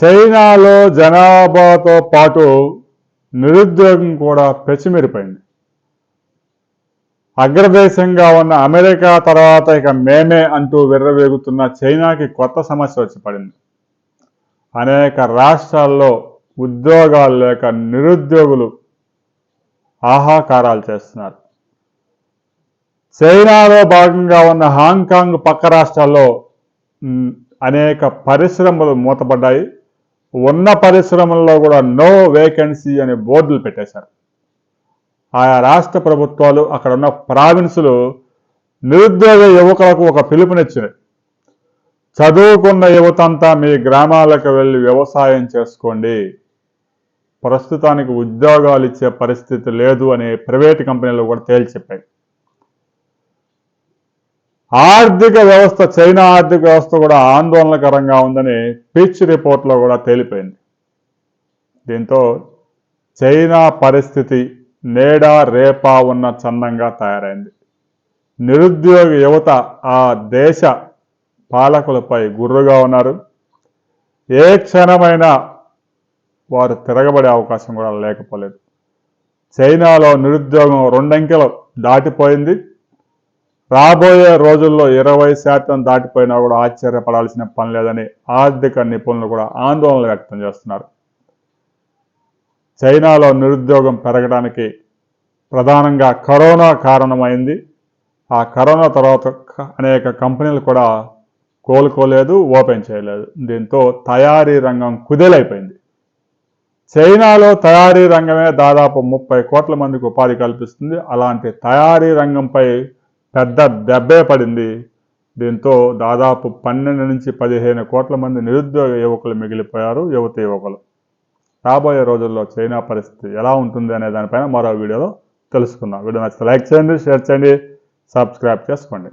చైనాలో జనాభాతో పాటు నిరుద్యోగం కూడా పెచ్చిమిరిపోయింది. అగ్రదేశంగా ఉన్న అమెరికా తర్వాత ఇక మేమే అంటూ విర్రవేగుతున్న చైనాకి కొత్త సమస్య వచ్చి పడింది. అనేక రాష్ట్రాల్లో ఉద్యోగాలు లేక నిరుద్యోగులు ఆహాకారాలు చేస్తున్నారు. చైనాలో భాగంగా ఉన్న హాంకాంగ్ పక్క రాష్ట్రాల్లో అనేక పరిశ్రమలు మూతపడ్డాయి. ఉన్న పరిశ్రమల్లో కూడా నో వేకెన్సీ అనే బోర్డులు పెట్టేశారు. ఆయా రాష్ట్ర ప్రభుత్వాలు అక్కడ ఉన్న ప్రావిన్సులు నిరుద్యోగ యువకులకు ఒక పిలుపునిచ్చినాయి. చదువుకున్న యువతంతా మీ గ్రామాలకు వెళ్ళి వ్యవసాయం చేసుకోండి. ప్రస్తుతానికి ఉద్యోగాలు ఇచ్చే పరిస్థితి లేదు అని ప్రైవేట్ కంపెనీలు కూడా తేల్చెప్పాయి ఆర్థిక వ్యవస్థ చైనా ఆర్థిక వ్యవస్థ కూడా ఆందోళనకరంగా ఉందని పిచ్ రిపోర్ట్లో కూడా తేలిపోయింది. దీంతో చైనా పరిస్థితి నేడా రేపా ఉన్న చందంగా తయారైంది. నిరుద్యోగ యువత ఆ దేశ పాలకులపై గుర్రుగా ఉన్నారు. ఏ క్షణమైనా వారు తిరగబడే అవకాశం కూడా లేకపోలేదు. చైనాలో నిరుద్యోగం రెండంకెలు దాటిపోయింది. రాబోయే రోజుల్లో ఇరవై శాతం దాటిపోయినా కూడా ఆశ్చర్యపడాల్సిన పని లేదని ఆర్థిక నిపుణులు కూడా ఆందోళన వ్యక్తం చేస్తున్నారు. చైనాలో నిరుద్యోగం పెరగడానికి ప్రధానంగా కరోనా కారణమైంది. ఆ కరోనా తర్వాత అనేక కంపెనీలు కూడా కోలుకోలేదు ఓపెన్ చేయలేదు. దీంతో తయారీ రంగం కుదేలైపోయింది. చైనాలో తయారీ రంగమే దాదాపు ముప్పై కోట్ల మందికి ఉపాధి కల్పిస్తుంది. అలాంటి తయారీ రంగంపై పెద్ద దెబ్బే పడింది. దీంతో దాదాపు పన్నెండు నుంచి పదిహేను కోట్ల మంది నిరుద్యోగ యువకులు మిగిలిపోయారు యువత యువకులు. రాబోయే రోజుల్లో చైనా పరిస్థితి ఎలా ఉంటుంది అనే దానిపైన మరో వీడియోలో తెలుసుకుందాం. వీడియో నచ్చితే లైక్ చేయండి షేర్ చేయండి సబ్స్క్రైబ్ చేసుకోండి.